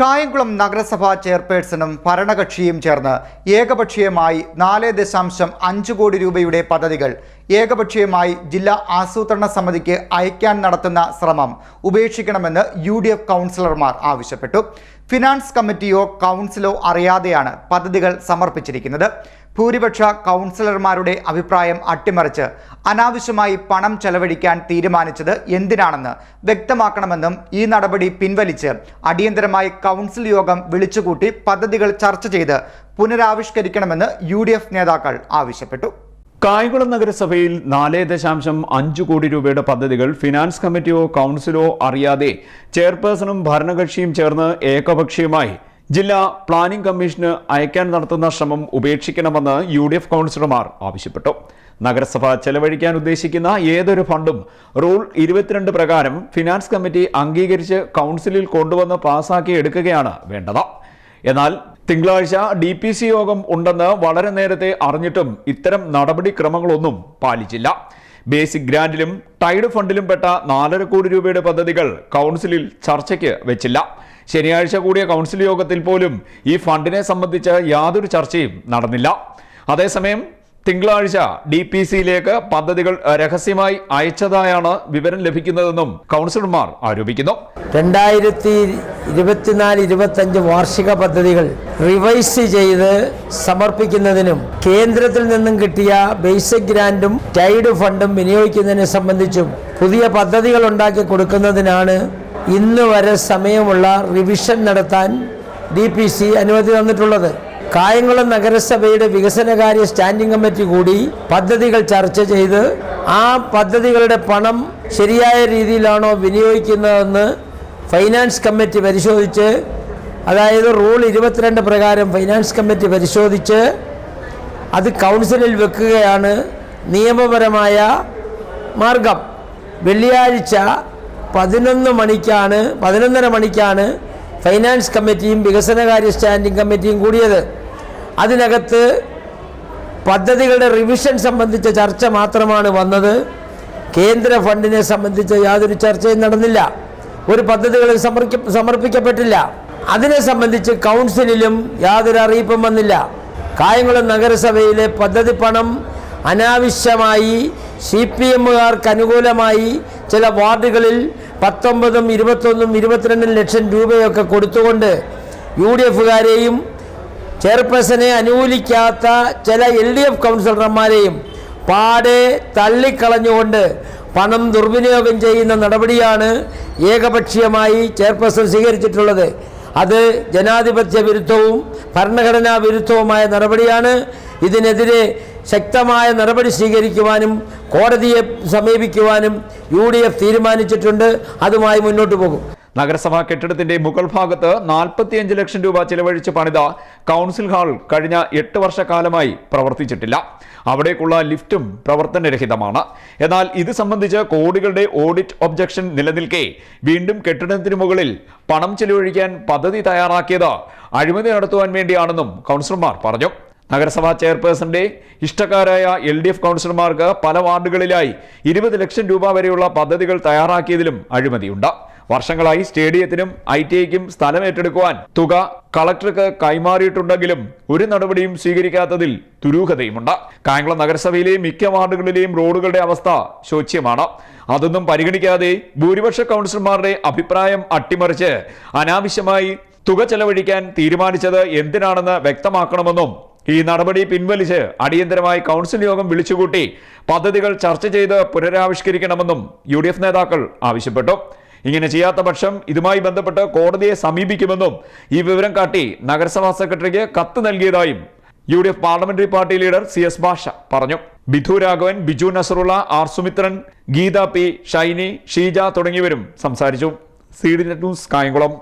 കായംകുളം നഗരസഭാ ചെയർപേഴ്സണും ഭരണകക്ഷിയും ചേർന്ന് ഏകപക്ഷീയമായി നാല് ദശാംശം അഞ്ച് കോടി രൂപയുടെ പദ്ധതികൾ ഏകപക്ഷീയമായി ജില്ലാ ആസൂത്രണ സമിതിക്ക് അയക്കാൻ നടത്തുന്ന ശ്രമം ഉപേക്ഷിക്കണമെന്ന് യു ഡി എഫ് കൗൺസിലർമാർ ആവശ്യപ്പെട്ടു. ഫിനാൻസ് കമ്മിറ്റിയോ കൗൺസിലോ അറിയാതെയാണ് പദ്ധതികൾ സമർപ്പിച്ചിരിക്കുന്നത്. ഭൂരിപക്ഷ കൗൺസിലർമാരുടെ അഭിപ്രായം അട്ടിമറിച്ച് അനാവശ്യമായി പണം ചെലവഴിക്കാൻ തീരുമാനിച്ചത് എന്തിനാണെന്ന് വ്യക്തമാക്കണമെന്നും ഈ നടപടി പിൻവലിച്ച് അടിയന്തരമായി കൗൺസിൽ യോഗം വിളിച്ചുകൂട്ടി പദ്ധതികൾ ചർച്ച ചെയ്ത് പുനരാവിഷ്കരിക്കണമെന്ന് യു നേതാക്കൾ ആവശ്യപ്പെട്ടു. കായംകുളം നഗരസഭയിൽ നാല് ദശാംശം അഞ്ച് കോടി രൂപയുടെ പദ്ധതികൾ ഫിനാൻസ് കമ്മിറ്റിയോ കൗൺസിലോ അറിയാതെ ചെയർപേഴ്സണും ഭരണകക്ഷിയും ചേർന്ന് ഏകപക്ഷീയമായി ജില്ലാ പ്ലാനിംഗ് കമ്മീഷന് അയക്കാൻ നടത്തുന്ന ശ്രമം ഉപേക്ഷിക്കണമെന്ന് യു ഡി എഫ് കൗൺസിലർമാർ ആവശ്യപ്പെട്ടു. നഗരസഭ ചെലവഴിക്കാൻ ഉദ്ദേശിക്കുന്ന ഏതൊരു ഫണ്ടും റൂൾ ഇരുപത്തിരണ്ട് പ്രകാരം ഫിനാൻസ് കമ്മിറ്റി അംഗീകരിച്ച് കൗൺസിലിൽ കൊണ്ടുവന്ന് പാസാക്കി എടുക്കുകയാണ് വേണ്ടത്. എന്നാൽ തിങ്കളാഴ്ച ഡി പി സി യോഗം ഉണ്ടെന്ന് വളരെ നേരത്തെ അറിഞ്ഞിട്ടും ഇത്തരം നടപടിക്രമങ്ങളൊന്നും പാലിച്ചില്ല. ബേസിക് ഗ്രാന്റിലും ടൈഡ് ഫണ്ടിലും പെട്ട നാലര കോടി രൂപയുടെ പദ്ധതികൾ കൗൺസിലിൽ ചർച്ചയ്ക്ക് വെച്ചില്ല. ശനിയാഴ്ച കൂടിയ കൗൺസിൽ യോഗത്തിൽ പോലും ഈ ഫണ്ടിനെ സംബന്ധിച്ച് യാതൊരു ചർച്ചയും നടന്നില്ല. അതേസമയം തിങ്കളാഴ്ച ഡി പി സിയിലേക്ക് പദ്ധതികൾ രഹസ്യമായി അയച്ചതായാണ് വിവരം ലഭിക്കുന്നതെന്നും കൗൺസിലർമാർ ആരോപിക്കുന്നു. രണ്ടായിരത്തി ഇരുപത്തിനാല് ഇരുപത്തഞ്ച് വാർഷിക പദ്ധതികൾ റിവൈസ് ചെയ്ത് സമർപ്പിക്കുന്നതിനും കേന്ദ്രത്തിൽ നിന്നും കിട്ടിയ ബേസിക് ഗ്രാൻഡും ടൈഡ് ഫണ്ടും വിനിയോഗിക്കുന്നതിനെ സംബന്ധിച്ചും പുതിയ പദ്ധതികൾ ഉണ്ടാക്കി കൊടുക്കുന്നതിനാണ് ഇന്ന് വരെ സമയമുള്ള റിവിഷൻ നടത്താൻ ഡി പി സി അനുമതി തന്നിട്ടുള്ളത്. കായംകുളം നഗരസഭയുടെ വികസനകാര്യ സ്റ്റാൻഡിംഗ് കമ്മിറ്റി കൂടി പദ്ധതികൾ ചർച്ച ചെയ്ത് ആ പദ്ധതികളുടെ പണം ശരിയായ രീതിയിലാണോ വിനിയോഗിക്കുന്നതെന്ന് ഫൈനാൻസ് കമ്മിറ്റി പരിശോധിച്ച് അതായത് റൂൾ ഇരുപത്തിരണ്ട് പ്രകാരം ഫൈനാൻസ് കമ്മിറ്റി പരിശോധിച്ച് അത് കൗൺസിലിൽ വെക്കുകയാണ് നിയമപരമായ മാർഗം. വെള്ളിയാഴ്ച പതിനൊന്ന് മണിക്കാണ് പതിനൊന്നര മണിക്കാണ് ഫൈനാൻസ് കമ്മിറ്റിയും വികസനകാര്യ സ്റ്റാൻഡിംഗ് കമ്മിറ്റിയും കൂടിയത്. അതിനകത്ത് പദ്ധതികളുടെ റിവിഷൻ സംബന്ധിച്ച ചർച്ച മാത്രമാണ് വന്നത്. കേന്ദ്ര ഫണ്ടിനെ സംബന്ധിച്ച് യാതൊരു ചർച്ചയും നടന്നില്ല. ഒരു സമർപ്പിക്ക സമർപ്പിക്കപ്പെട്ടില്ല. അതിനെ സംബന്ധിച്ച് കൗൺസിലിലും യാതൊരു അറിയിപ്പും വന്നില്ല. കായംകുളം നഗരസഭയിലെ പദ്ധതി പണം അനാവശ്യമായി സി പി എമ്മുകാർക്ക് അനുകൂലമായി ചില വാർഡുകളിൽ പത്തൊമ്പതും ഇരുപത്തൊന്നും ഇരുപത്തിരണ്ടും ലക്ഷം രൂപയൊക്കെ കൊടുത്തുകൊണ്ട് യു ഡി എഫുകാരെയും ചെയർപേഴ്സണെ അനുകൂലിക്കാത്ത ചില എൽ ഡി എഫ് കൗൺസിലർമാരെയും പാടെ തള്ളിക്കളഞ്ഞുകൊണ്ട് പണം ദുർവിനിയോഗം ചെയ്യുന്ന നടപടിയാണ് ഏകപക്ഷീയമായി ചെയർപേഴ്സൺ സ്വീകരിച്ചിട്ടുള്ളത്. അത് ജനാധിപത്യ വിരുദ്ധവും ഭരണഘടനാ വിരുദ്ധവുമായ നടപടിയാണ്. ഇതിനെതിരെ ശക്തമായ നടപടി സ്വീകരിക്കുവാനും കോടതിയെ സമീപിക്കുവാനും യു ഡി എഫ് തീരുമാനിച്ചിട്ടുണ്ട്. അതുമായി മുന്നോട്ട് പോകും. നഗരസഭാ കെട്ടിടത്തിന്റെ മുകൾ ഭാഗത്ത് നാൽപ്പത്തിയഞ്ച് ലക്ഷം രൂപ ചിലവഴിച്ച് പണിത കൗൺസിൽ ഹാൾ കഴിഞ്ഞ എട്ട് വർഷക്കാലമായി പ്രവർത്തിച്ചിട്ടില്ല. അവിടേക്കുള്ള ലിഫ്റ്റും പ്രവർത്തനരഹിതമാണ്. എന്നാൽ ഇത് സംബന്ധിച്ച് കോടികളുടെ ഓഡിറ്റ് ഒബ്ജക്ഷൻ നിലനിൽക്കെ വീണ്ടും കെട്ടിടത്തിന് മുകളിൽ പണം ചിലവഴിക്കാൻ പദ്ധതി തയ്യാറാക്കിയത് അഴിമതി നടത്തുവാൻ വേണ്ടിയാണെന്നും കൗൺസിലർമാർ പറഞ്ഞു. നഗരസഭാ ചെയർപേഴ്സന്റെ ഇഷ്ടക്കാരായ എൽ ഡി എഫ് കൗൺസിലർമാർക്ക് പല വാർഡുകളിലായി ഇരുപത് ലക്ഷം രൂപ വരെയുള്ള പദ്ധതികൾ തയ്യാറാക്കിയതിലും അഴിമതിയുണ്ട്. വർഷങ്ങളായി സ്റ്റേഡിയത്തിനും ഐ ടി ഐക്കും സ്ഥലം ഏറ്റെടുക്കുവാൻ തുക കളക്ടർക്ക് കൈമാറിയിട്ടുണ്ടെങ്കിലും ഒരു നടപടിയും സ്വീകരിക്കാത്തതിൽ ദുരൂഹതയുമുണ്ട്. കായംകുളം നഗരസഭയിലെ മിക്ക വാർഡുകളിലെയും റോഡുകളുടെ അവസ്ഥ ശോച്യമാണ്. അതൊന്നും പരിഗണിക്കാതെ ഭൂരിപക്ഷ കൗൺസിലർമാരുടെ അഭിപ്രായം അട്ടിമറിച്ച് അനാവശ്യമായി തുക ചെലവഴിക്കാൻ തീരുമാനിച്ചത് എന്തിനാണെന്ന് വ്യക്തമാക്കണമെന്നും ഈ നടപടി പിൻവലിച്ച് അടിയന്തരമായി കൗൺസിൽ യോഗം വിളിച്ചുകൂട്ടി പദ്ധതികൾ ചർച്ച ചെയ്ത് പുനരാവിഷ്കരിക്കണമെന്നും യു നേതാക്കൾ ആവശ്യപ്പെട്ടു. ഇങ്ങനെ ചെയ്യാത്ത പക്ഷം ഇതുമായി ബന്ധപ്പെട്ട് കോടതിയെ സമീപിക്കുമെന്നും ഈ വിവരം കാട്ടി നഗരസഭാ സെക്രട്ടറിക്ക് കത്ത് നൽകിയതായും U D F parliamentary party leader C S Basha പറഞ്ഞു. ബിധു രാഘവൻ ബിജു നസറുള്ള ആർ സുമിത്രൻ ഗീത പി ഷൈനി ഷീജ തുടങ്ങിയവരും സംസാരിച്ചു. C D net news Kayamkulam.